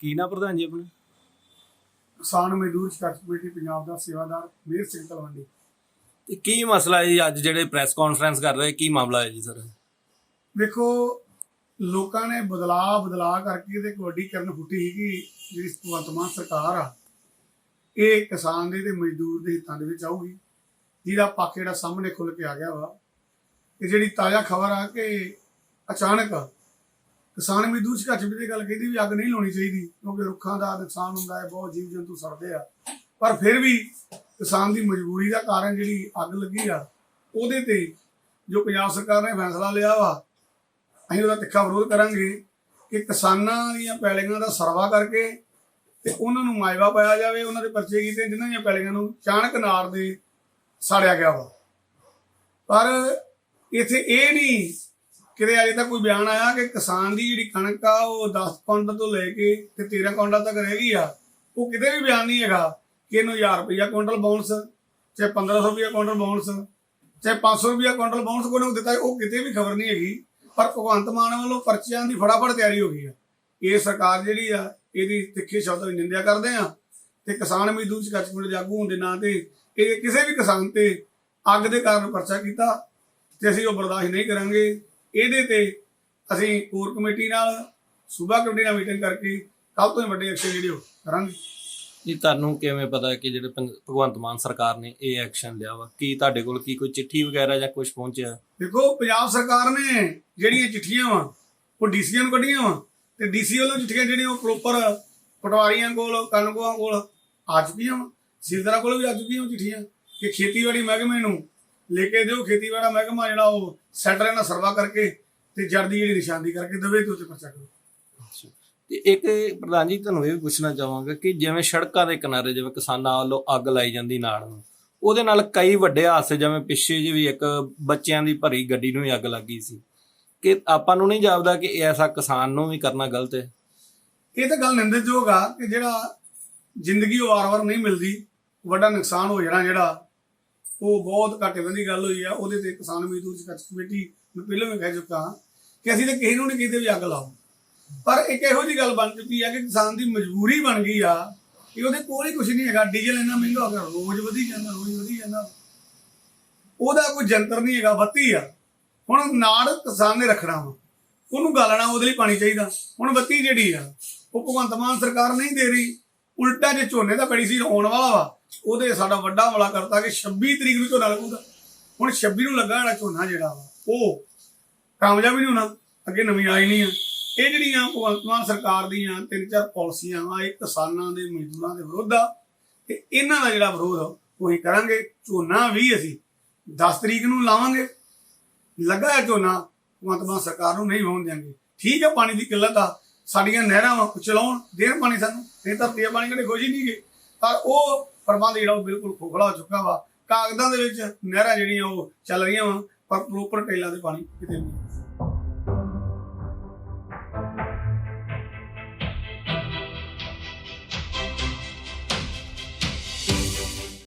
ਕੀ ਨਾ ਪ੍ਰਧਾਨ ਜੀ ਆਪਣਾ? ਕਿਸਾਨ ਮਜ਼ਦੂਰ ਸੰਘਰਸ਼ ਕਮੇਟੀ ਪੰਜਾਬ ਦਾ ਸੇਵਾਦਾਰ ਮੇਰ ਸਿੰਘ ਤਲਵੰਡੀ। ਤੇ ਕੀ ਮਸਲਾ ਹੈ ਜੀ ਅੱਜ ਜਿਹੜੇ ਪ੍ਰੈਸ ਕਾਨਫਰੰਸ ਕਰ ਰਹੇ ਕੀ ਮਾਮਲਾ ਹੈ ਜੀ ਸਰ? ਦੇਖੋ ਲੋਕਾਂ ਨੇ ਬਦਲਾਅ ਬਦਲਾਅ ਕਰਕੇ ਤੇ ਇੱਕ ਵੱਡੀ ਕਰਨ ਫੁੱਟੀ ਸੀ ਕਿ ਜਿਹੜੀ ਭਗਵੰਤ ਮਾਨ ਸਰਕਾਰ ਆ ਇਹ ਕਿਸਾਨ ਦੇ ਤੇ ਮਜ਼ਦੂਰ ਦੇ ਹਿੱਤਾਂ ਦੇ ਵਿੱਚ ਆਊਗੀ। ਜਿਹਦਾ ਪੱਖ ਜਿਹੜਾ ਸਾਹਮਣੇ ਖੁੱਲ ਕੇ ਆ ਗਿਆ ਵਾ ਤੇ ਜਿਹੜੀ ਤਾਜ਼ਾ ਖਬਰ ਆ ਕਿ ਅਚਾਨਕ ਕਿਸਾਨ ਮਜ਼ਦੂਰ ਸੰਘਰਸ਼ ਕਮੇਟੀ ਦੀ ਗੱਲ ਕਹਿੰਦੀ ਵੀ ਅੱਗ ਨਹੀਂ ਲਾਉਣੀ ਚਾਹੀਦੀ, ਕਿਉਂਕਿ ਰੁੱਖਾਂ ਦਾ ਨੁਕਸਾਨ ਹੁੰਦਾ ਹੈ, ਬਹੁਤ ਜੀਵ ਜੰਤੂ ਸੜਦੇ ਆ। ਪਰ ਫਿਰ ਵੀ ਕਿਸਾਨ ਦੀ ਮਜਬੂਰੀ ਦਾ ਕਾਰਨ ਜਿਹੜੀ ਅੱਗ ਲੱਗੀ ਆ, ਉਹਦੇ ਤੇ ਜੋ ਪੰਜਾਬ ਸਰਕਾਰ ਨੇ ਫੈਸਲਾ ਲਿਆ ਵਾ, ਅਸੀਂ ਉਹਦਾ ਤਿੱਖਾ ਵਿਰੋਧ ਕਰਾਂਗੇ ਕਿ ਕਿਸਾਨਾਂ ਦੀਆਂ ਪੈਲੀਆਂ ਦਾ ਸਰਵਾ ਕਰਕੇ ਤੇ ਉਹਨਾਂ ਨੂੰ ਮਾਇਵਾ ਪਾਇਆ ਜਾਵੇ, ਉਹਨਾਂ ਦੇ ਪਰਚੇ ਕੀਤੇ, ਜਿਨ੍ਹਾਂ ਦੀਆਂ ਪੈਲੀਆਂ ਨੂੰ ਚਾਣਕ ਨਾਰ ਦੇ ਸਾੜਿਆ ਗਿਆ ਵਾ। ਪਰ ਇੱਥੇ ਇਹ ਨਹੀਂ ਕਿਤੇ ਅਜੇ ਤੱਕ ਕੋਈ ਬਿਆਨ ਆਇਆ ਕਿ ਕਿਸਾਨ ਦੀ ਜਿਹੜੀ ਕਣਕ ਆ, ਉਹ 10 ਕੁਇੰਟਲ ਤੋਂ ਲੈ ਕੇ ਤੇ 13 ਕੁਇੰਟਲ ਤੱਕ ਰਹਿ ਗਈ ਆ, ਉਹ ਕਿਤੇ ਵੀ ਬਿਆਨ ਨਹੀਂ ਹੈਗਾ ਕਿ ਇਹਨੂੰ 1000 ਰੁਪਇਆ ਕੁਇੰਟਲ ਬੋਨਸ ਚਾਹੇ 1500 ਰੁਪਇਆ ਕੁਇੰਟਲ ਬੋਨਸ ਚਾਹੇ 500 ਰੁਪਇਆ ਕੁਇੰਟਲ ਬੋਨਸ ਕੋਈ ਨੂੰ ਦਿੱਤਾ, ਉਹ ਕਿਤੇ ਵੀ ਖਬਰ ਨਹੀਂ ਹੈਗੀ। ਪਰ ਭਗਵੰਤ ਮਾਨ ਵੱਲੋਂ ਪਰਚਿਆਂ ਦੀ ਫਟਾਫਟ ਤਿਆਰੀ ਹੋ ਗਈ ਆ। ਇਹ ਸਰਕਾਰ ਜਿਹੜੀ ਆ, ਇਹਦੀ ਤਿੱਖੇ ਸ਼ਬਦਾਂ ਵਿੱਚ ਨਿੰਦਿਆ ਕਰਦੇ ਆ ਤੇ ਕਿਸਾਨ ਮਜ਼ਦੂਰ ਸੰਘਰਸ਼ ਕਮੇਟੀ ਦੇ ਹੋਣ ਦੇ ਨਾਂ ਤੇ ਇਹ ਕਿਸੇ ਵੀ ਕਿਸਾਨ ਤੇ ਅੱਗ ਦੇ ਕਾਰਨ ਪਰਚਾ ਕੀਤਾ ਤੇ ਅਸੀਂ ਉਹ ਬਰਦਾਸ਼ਤ ਨਹੀਂ ਕਰਾਂਗੇ। ਇਹਦੇ ਤੇ ਅਸੀਂ ਕੋਰ ਕਮੇਟੀ ਨਾਲ ਸੂਬਾ ਕਮੇਟੀ ਨਾਲ ਮੀਟਿੰਗ ਕਰਕੇ ਕੱਲ ਤੋਂ ਹੀ ਵੱਡੇ ਐਕਸ਼ਨ ਜਿਹੜੇ ਉਹ ਕਰਾਂਗੇ। ਜੀ ਤੁਹਾਨੂੰ ਕਿਵੇਂ ਪਤਾ ਕਿ ਜਿਹੜੇ ਭਗਵੰਤ ਮਾਨ ਸਰਕਾਰ ਨੇ ਇਹ ਐਕਸ਼ਨ ਲਿਆ ਵਾ? ਕੀ ਤੁਹਾਡੇ ਕੋਲ ਕੀ ਕੋਈ ਚਿੱਠੀ ਵਗੈਰਾ ਜਾਂ ਕੁਝ ਪਹੁੰਚਿਆ? ਦੇਖੋ ਪੰਜਾਬ ਸਰਕਾਰ ਨੇ ਜਿਹੜੀਆਂ ਚਿੱਠੀਆਂ ਵਾ ਉਹ ਡੀਸੀਆਂ ਨੂੰ ਕੱਢੀਆਂ ਵਾ ਤੇ ਡੀਸੀ ਵੱਲੋਂ ਚਿੱਠੀਆਂ ਜਿਹੜੀਆਂ ਉਹ ਪ੍ਰੋਪਰ ਪਟਵਾਰੀਆਂ ਕੋਲ ਕਨਗੋਆਂ ਕੋਲ ਆ ਚੁੱਕੀਆਂ ਵਾ। ਸਿਰਦਰਾ ਕੋਲ ਵੀ ਆ ਚੁੱਕੀਆਂ ਚਿੱਠੀਆਂ ਕਿ ਖੇਤੀਬਾੜੀ ਮਹਿਕਮੇ ਨੂੰ ਲੈ ਕੇ ਦਿਓ ਖੇਤੀਬਾੜੀ ਮਹਿਕਮਾ ਜਿਹੜਾ ਉਹ ਸੈਟਰ ਨਾਲ ਸਰਵਾ ਕਰਕੇ ਤੇ ਜੜ ਦੀ ਜਿਹੜੀ ਨਿਸ਼ਾਨਦੀ ਕਰਕੇ ਦੇਵੇ ਤੇ ਉੱਤੇ ਪਰਚਾ ਕਰੋ। ਤੇ ਇੱਕ ਪ੍ਰਧਾਨ ਜੀ ਤੁਹਾਨੂੰ ਇਹ ਵੀ ਪੁੱਛਣਾ ਚਾਹਾਂਗਾ ਕਿ ਜਿਵੇਂ ਸੜਕਾਂ ਦੇ ਕਿਨਾਰੇ ਜਿਵੇਂ ਕਿਸਾਨਾਂ ਵੱਲੋਂ ਅੱਗ ਲਾਈ ਜਾਂਦੀ ਨਾੜ ਨੂੰ ਉਹਦੇ ਨਾਲ ਕਈ ਵੱਡੇ ਹਾਦਸੇ ਜਿਵੇਂ ਪਿੱਛੇ ਵੀ ਇੱਕ ਬੱਚਿਆਂ ਦੀ ਭਰੀ ਗੱਡੀ ਨੂੰ ਹੀ ਅੱਗ ਲੱਗੀ ਸੀ। ਕਿ ਆਪਾਂ ਨੂੰ ਨਹੀਂ ਜਾਪਦਾ ਕਿ ਐਸਾ ਕਿਸਾਨ ਨੂੰ ਵੀ ਕਰਨਾ ਗਲਤ ਹੈ? ਇਹ ਤਾਂ ਗੱਲ ਨਿੰਦਣਯੋਗ ਆ ਕਿ ਜਿਹੜਾ ਜ਼ਿੰਦਗੀ ਵਾਰ-ਵਾਰ ਨਹੀਂ ਮਿਲਦੀ ਵੱਡਾ ਨੁਕਸਾਨ ਹੋ ਜਾਣਾ ਜਿਹੜਾ ਉਹ ਬਹੁਤ ਘਾਟੇ ਦੀ ਗੱਲ ਹੋਈ ਆ, ਉਹਦੇ ਤੇ ਕਿਸਾਨ ਮਜ਼ਦੂਰ ਸੰਘਰਸ਼ ਕਮੇਟੀ, ਮੈਂ ਪਹਿਲਾਂ ਵੀ ਕਹਿ ਚੁੱਕਾ ਹਾਂ ਕਿ ਅਸੀਂ ਤਾਂ ਕਿਸੇ ਨੂੰ ਨਹੀਂ ਕਹਿੰਦੇ ਵੀ ਅੱਗ ਲਾਓ। ਪਰ ਇੱਕ ਇਹੋ ਜੀ ਗੱਲ ਬਣ ਚੁੱਕੀ ਆ ਕਿ ਕਿਸਾਨ ਦੀ ਮਜਬੂਰੀ ਬਣ ਗਈ ਆ ਕਿ ਉਹਦੇ ਕੋਲ ਹੀ ਕੁਝ ਨਹੀਂ ਹੈਗਾ, ਡੀਜ਼ਲ ਇੰਨਾ ਮਹਿੰਗਾ ਹੋ ਗਿਆ, ਰੋਜ਼ ਵਧੀ ਜਾਂਦਾ, ਰੋਜ਼ ਵਧੀ ਜਾਂਦਾ। ਉਹਦਾ ਕੋਈ ਜੰਤਰ ਨਹੀਂ ਹੈਗਾ, ਬੱਤੀ ਆ। ਹੁਣ ਨਾੜ ਕਿਸਾਨ ਨੇ ਰੱਖਣਾ ਵਾ। ਉਹਨੂੰ ਗਾਲਣਾ ਉਹਦੇ ਲਈ ਪਾਣੀ ਚਾਹੀਦਾ। ਹੁਣ ਬੱਤੀ ਜਿਹੜੀ ਆ, ਉਹ ਭਗਵੰਤ ਮਾਨ ਸਰਕਾਰ ਨਹੀਂ ਦੇ ਰਹੀ। ਉਲਟਾ ਜੇ ਝੋਨੇ ਦਾ ਬੜੀ ਸੀ ਆਉਣ ਵਾਲਾ ਵਾ। ਉਹਦੇ ਸਾਡਾ ਵੱਡਾ ਹਮਲਾ ਕਰਤਾ ਕਿ 26 ਤਰੀਕ ਨੂੰ ਝੋਨਾ ਲੱਗੂਗਾ। ਹੁਣ 26 ਨੂੰ ਲੱਗਾ ਜਿਹੜਾ ਝੋਨਾ ਜਿਹੜਾ ਵਾ, ਉਹ ਕਾਮਯਾਬ ਹੀ ਨਹੀਂ ਹੋਣਾ, ਅੱਗੇ ਨਵੀਂ ਆਈ ਨਹੀਂ ਆ। ਇਹ ਜਿਹੜੀਆਂ ਭਗਵੰਤ ਸਰਕਾਰ ਦੀਆਂ ਤਿੰਨ ਚਾਰ ਪਾਲਿਸੀਆਂ ਆ ਇਹ ਕਿਸਾਨਾਂ ਦੇ, ਮਜ਼ਦੂਰਾਂ ਦੇ ਵਿਰੁੱਧ ਆ, ਤੇ ਇਹਨਾਂ ਦਾ ਜਿਹੜਾ ਵਿਰੋਧ ਉਹੀ ਕਰਾਂਗੇ। ਝੋਨਾ ਵੀ ਅਸੀਂ 10 ਤਰੀਕ ਨੂੰ ਲਾਵਾਂਗੇ। ਲੱਗਾ ਹੈ ਝੋਨਾ ਭਗਵੰਤ ਮਾਨ ਸਰਕਾਰ ਨੂੰ ਨਹੀਂ ਹੋਣ ਦੇਣਗੇ ਠੀਕ ਹੈ ਪਾਣੀ ਦੀ ਕਿੱਲਤ ਆ, ਸਾਡੀਆਂ ਨਹਿਰਾਂ ਵਾ ਚਲਾਉਣ, ਦੇਣ ਪਾਣੀ ਸਾਨੂੰ, ਨਹੀਂ ਤਾਂ ਦਾ ਪਾਣੀ ਕਦੇ ਹੀ ਨਹੀਂ ਗਏ ਪਰ ਉਹ ਪ੍ਰਬੰਧ ਜਿਹੜਾ ਉਹ ਬਿਲਕੁਲ ਖੋਖਲਾ ਹੋ ਚੁੱਕਾ ਵਾ। ਕਾਗਜ਼ਾਂ ਦੇ ਵਿੱਚ ਨਹਿਰਾਂ ਜਿਹੜੀਆਂ ਉਹ ਚੱਲ ਰਹੀਆਂ ਵਾ, ਪਰ ਪ੍ਰੋਪਰ ਟੇਲਾਂ ਦੇ ਪਾਣੀ ਕਿਤੇ ਨਹੀਂ।